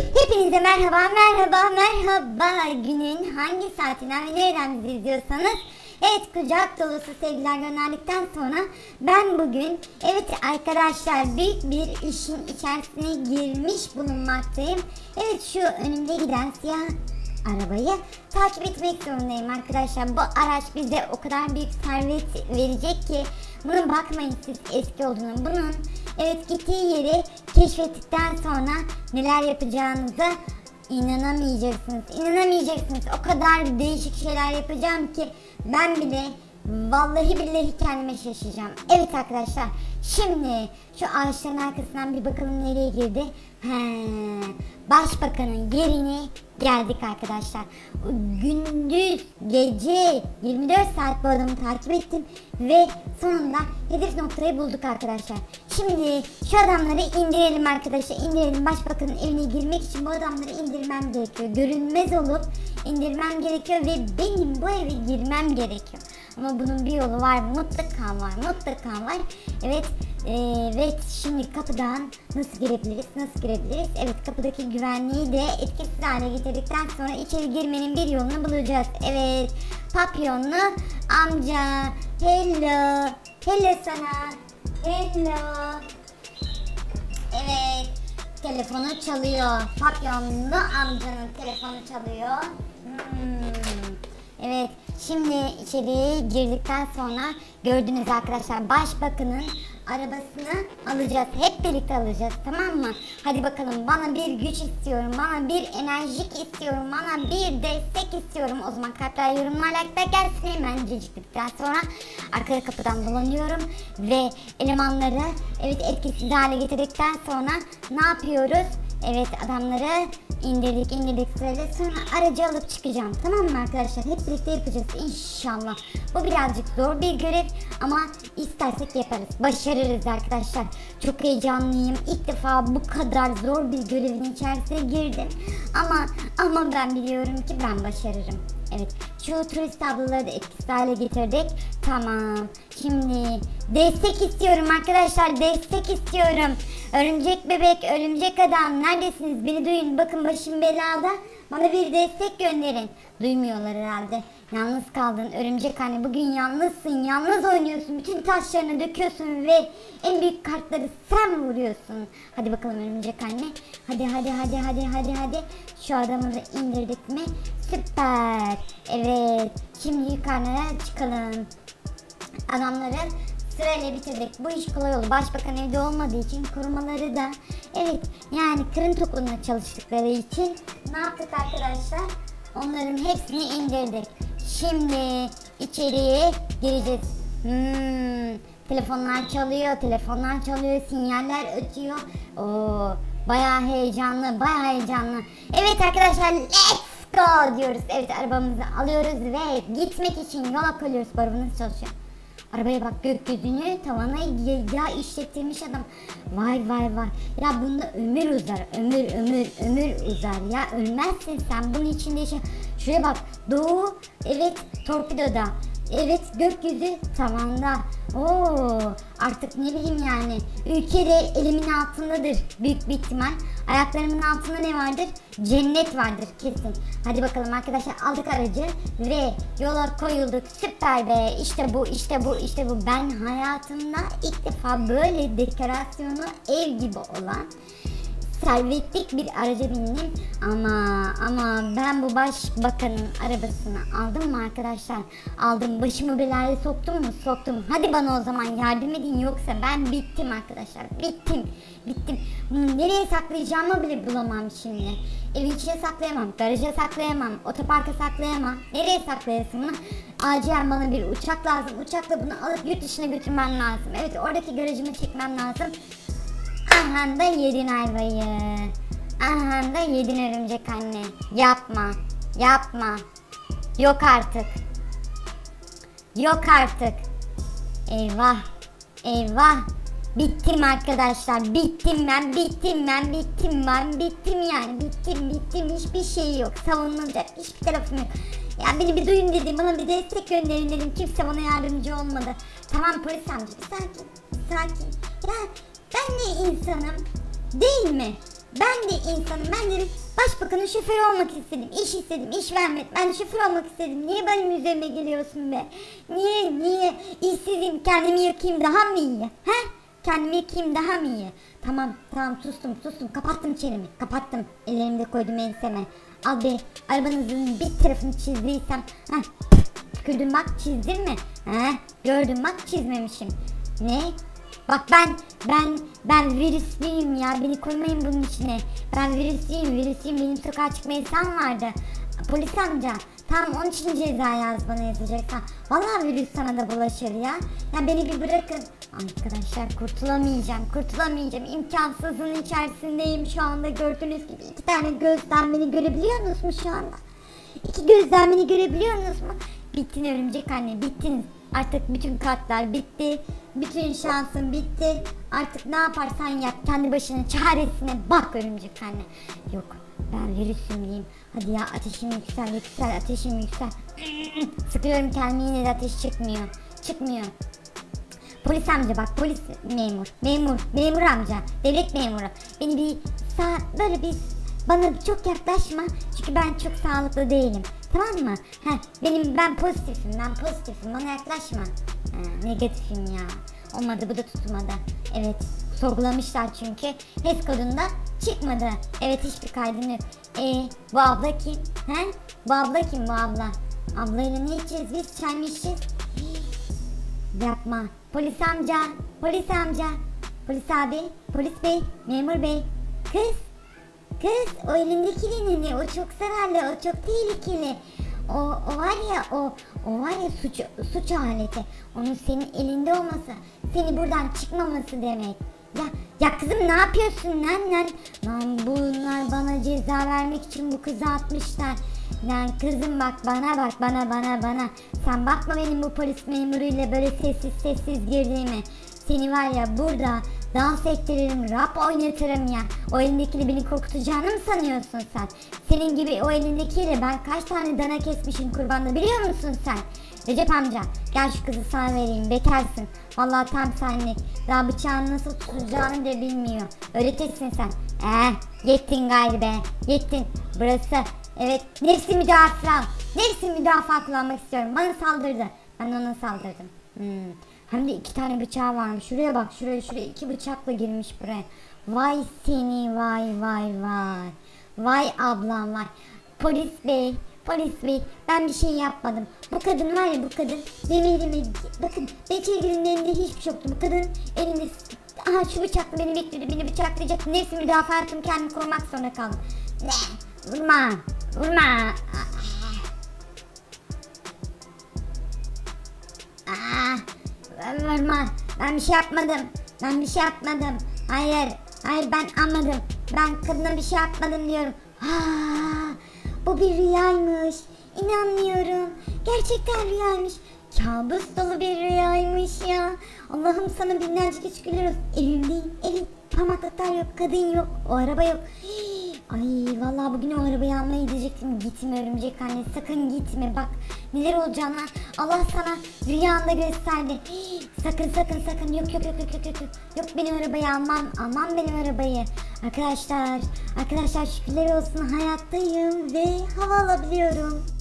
Hepinize merhaba, merhaba, merhaba. Günün hangi saatinden ve nereden bizi izliyorsanız Evet kucak dolusu sevgiler gönderdikten sonra ben bugün evet arkadaşlar büyük bir işin içerisine girmiş bulunmaktayım. Evet şu önümde giden siyah arabayı takip etmek zorundayım arkadaşlar. Bu araç bize o kadar büyük servet verecek ki bunun bakmayın siz eski olduğunu. Bunun evet gittiği yeri keşfettikten sonra neler yapacağınızı inanamayacaksınız. İnanamayacaksınız. O kadar değişik şeyler yapacağım ki ben bile vallahi billahi kendime şaşacağım. Evet arkadaşlar şimdi şu ağaçların arkasından bir bakalım nereye girdi. He, başbakanın yerine geldik arkadaşlar. Gündüz gece 24 saat bu adamı takip ettim ve sonunda hedef noktayı bulduk arkadaşlar. Şimdi şu adamları indirelim arkadaşlar. indirelim. Başbakanın evine girmek için bu adamları indirmem gerekiyor. Görünmez olup indirmem gerekiyor ve benim bu eve girmem gerekiyor. Ama bunun bir yolu var. Mutlaka var. Mutlaka var. Evet. Evet şimdi kapıdan nasıl girebiliriz? Nasıl girebiliriz? Evet kapıdaki güvenliği de etkisiz hale getirdikten sonra içeri girmenin bir yolunu bulacağız. Evet. Papyonlu amca. Hello. Hello sana. Hello. Evet. Telefonu çalıyor. Papyonlu amcanın telefonu çalıyor. Hmm. Evet. Şimdi içeriye girdikten sonra gördünüz arkadaşlar başbakanın arabasını alacağız. Hep birlikte alacağız tamam mı? Hadi bakalım bana bir güç istiyorum. Bana bir enerjik istiyorum. Bana bir destek istiyorum. O zaman kalpler yorumlar like'lar gelsin hemen ciciktikten sonra arka kapıdan dolanıyorum ve elemanları evet etkisiz hale getirdikten sonra ne yapıyoruz? Evet adamları indirdik indirdik sırayla sonra aracı alıp çıkacağım tamam mı arkadaşlar? Hep birlikte yapacağız inşallah. Bu birazcık zor bir görev ama istersek yaparız. Başarırız arkadaşlar. Çok heyecanlıyım. İlk defa bu kadar zor bir görevin içerisine girdim. Ama ama ben biliyorum ki ben başarırım Evet şu turist tabloları da etkisiz hale getirdik. Tamam şimdi destek istiyorum arkadaşlar destek istiyorum. Örümcek bebek örümcek adam neredesiniz? Beni duyun bakın başım belada bana bir destek gönderin. Duymuyorlar herhalde. Yalnız kaldın. Örümcek anne bugün yalnızsın. Yalnız oynuyorsun. Bütün taşlarını döküyorsun ve en büyük kartları sen vuruyorsun. Hadi bakalım örümcek anne. Hadi hadi hadi hadi hadi hadi. Şu adamı da indirdik mi? Süper. Evet. Şimdi yukarıya çıkalım. Adamları sırayla bitirdik. Bu iş kolay oldu. Başbakan evde olmadığı için korumaları da evet yani kırın toplumuna çalıştıkları için ne yaptık arkadaşlar? Onların hepsini indirdik. Şimdi içeriye gireceğiz. Hmm, telefonlar çalıyor, telefonlar çalıyor, sinyaller ötüyor. Oo, bayağı heyecanlı, bayağı heyecanlı. Evet arkadaşlar, let's go diyoruz. Evet arabamızı alıyoruz ve gitmek için yola koyuyoruz. Barabınız çalışıyor. Arabaya bak gökyüzünü tavana ya, ya işlettirmiş adam. Vay vay vay. Ya bunda ömür uzar. Ömür ömür ömür uzar. Ya ölmezsin sen. Bunun içinde şey. Şuraya bak. Doğu evet torpidoda. Evet gökyüzü tavanda. Oo artık ne bileyim yani. Ülke de elimin altındadır büyük bir ihtimal. Ayaklarımın altında ne vardır? Cennet vardır kesin. Hadi bakalım arkadaşlar aldık aracı ve yola koyulduk. Süper be. İşte bu, işte bu, işte bu. Ben hayatımda ilk defa böyle dekorasyonu ev gibi olan servetlik bir araca bindim ama ama ben bu başbakanın arabasını aldım mı arkadaşlar? Aldım başımı belaya soktum mu? Soktum. Hadi bana o zaman yardım edin yoksa ben bittim arkadaşlar. Bittim. Bittim. Bunu nereye saklayacağımı bile bulamam şimdi. Evin içine saklayamam, garaja saklayamam, otoparka saklayamam. Nereye saklayasın bunu? Acilen bana bir uçak lazım. Uçakla bunu alıp yurt dışına götürmem lazım. Evet oradaki garajımı çekmem lazım. Aha da yedin ayvayı. Aha da yedin örümcek anne. Yapma. Yapma. Yok artık. Yok artık. Eyvah. Eyvah. Bittim arkadaşlar. Bittim ben. Bittim ben. Bittim ben. Bittim yani. Bittim bittim. Hiçbir şey yok. Savunulacak hiçbir tarafım yok. Ya beni bir duyun dedim. Bana bir destek gönderin dedim. Kimse bana yardımcı olmadı. Tamam polis amca sakin. Sakin. Ya ben de insanım. Değil mi? Ben de insanım. Ben de başbakanın şoförü olmak istedim. İş istedim. iş vermedi. Ben de şoför olmak istedim. Niye benim üzerime geliyorsun be? Niye? Niye? İşsizim. Kendimi yakayım daha mı iyi? He? Kendimi yakayım daha mı iyi? Tamam tamam sustum sustum. Kapattım çenemi. Kapattım. Ellerimi de koydum enseme. Al be arabanızın bir tarafını çizdiysem. Heh. Tükürdüm bak çizdin mi? He? Gördüm bak çizmemişim. Ne? Bak ben ben ben virüslüyüm ya beni koymayın bunun içine. Ben virüslüyüm virüslüyüm benim sokağa çıkma yasağım vardı. Polis amca tamam onun için ceza yaz bana yazacaksan. Vallahi virüs sana da bulaşır ya. Ya beni bir bırakın. Arkadaşlar kurtulamayacağım kurtulamayacağım. İmkansızın içerisindeyim şu anda gördüğünüz gibi. iki tane gözden beni görebiliyor musunuz şu anda? İki gözden beni görebiliyor musunuz mu? Bittin örümcek anne bittin. Artık bütün kartlar bitti. Bütün şansın bitti. Artık ne yaparsan yap. Kendi başının çaresine bak örümcek anne. Yok ben virüsüm diyeyim. Hadi ya ateşim yüksel yüksel ateşim yüksel. Sıkıyorum kendimi yine de ateş çıkmıyor. Çıkmıyor. Polis amca bak polis memur. Memur. Memur amca. Devlet memuru. Beni bir sağ böyle bir bana çok yaklaşma. Çünkü ben çok sağlıklı değilim. Tamam mı? Heh, benim ben pozitifim. Ben pozitifim. Bana yaklaşma. Ha, negatifim ya. Olmadı bu da tutmadı. Evet. Sorgulamışlar çünkü. HES kodunda çıkmadı. Evet hiçbir kaydını yok. E, bu abla kim? He? Bu abla kim bu abla? Ablayla ne içeceğiz biz? Çay mı içeceğiz? Yapma. Polis amca, polis amca, polis abi, polis bey, memur bey. Kız, kız o elindeki ne? O çok zararlı, o çok tehlikeli. O, o var ya, o, o var ya suç, suç aleti. Onun senin elinde olması, seni buradan çıkmaması demek. Ya, ya kızım ne yapıyorsun lan lan? Lan bunlar bana ceza vermek için bu kızı atmışlar. Lan kızım bak bana bak bana bana bana. Sen bakma benim bu polis memuruyla böyle sessiz sessiz girdiğimi. Seni var ya burada dans ettiririm, rap oynatırım ya. O elindekini beni korkutacağını mı sanıyorsun sen? Senin gibi o elindekiyle ben kaç tane dana kesmişim kurbanda biliyor musun sen? Recep amca gel şu kızı sana vereyim bekarsın. Vallahi tam senlik. Daha bıçağını nasıl tutacağını da bilmiyor. Öğretirsin sen. Eh yettin gayrı yettin. Burası evet nefsi müdafaa. Nefsi müdafaa kullanmak istiyorum. Bana saldırdı. Ben ona saldırdım. Hmm. Hem de iki tane bıçağı varmış. Şuraya bak şuraya şuraya iki bıçakla girmiş buraya. Vay seni vay vay vay. Vay ablam vay. Polis bey Polis bey ben bir şey yapmadım. Bu kadın var ya bu kadın benim elime bakın Bekir'in elinde hiçbir şey yoktu. Bu kadın elinde aha şu bıçakla beni bekliyordu beni bıçaklayacak. Nefsi müdafaa ettim kendimi korumak zorunda kaldım. Ne? Vurma. Vurma. Vurma. Ben bir şey yapmadım. Ben bir şey yapmadım. Hayır. Hayır ben anladım. Ben kadına bir şey yapmadım diyorum. Ha, bu bir rüyaymış. İnanmıyorum. Gerçekten rüyaymış. Kabus dolu bir rüyaymış ya. Allah'ım sana binlerce şükürler olsun. Evimdeyim. Evim. Parmaklıklar yok. Kadın yok. O araba yok. Hii. Ay vallahi bugün o arabayı almaya gidecektim. Gitme örümcek anne. Sakın gitme. Bak neler olacağını Allah sana rüyanda gösterdi. Sakın sakın sakın. Yok yok yok yok yok yok. Yok benim arabayı almam. Almam benim arabayı. Arkadaşlar. Arkadaşlar şükürler olsun hayattayım ve hava alabiliyorum.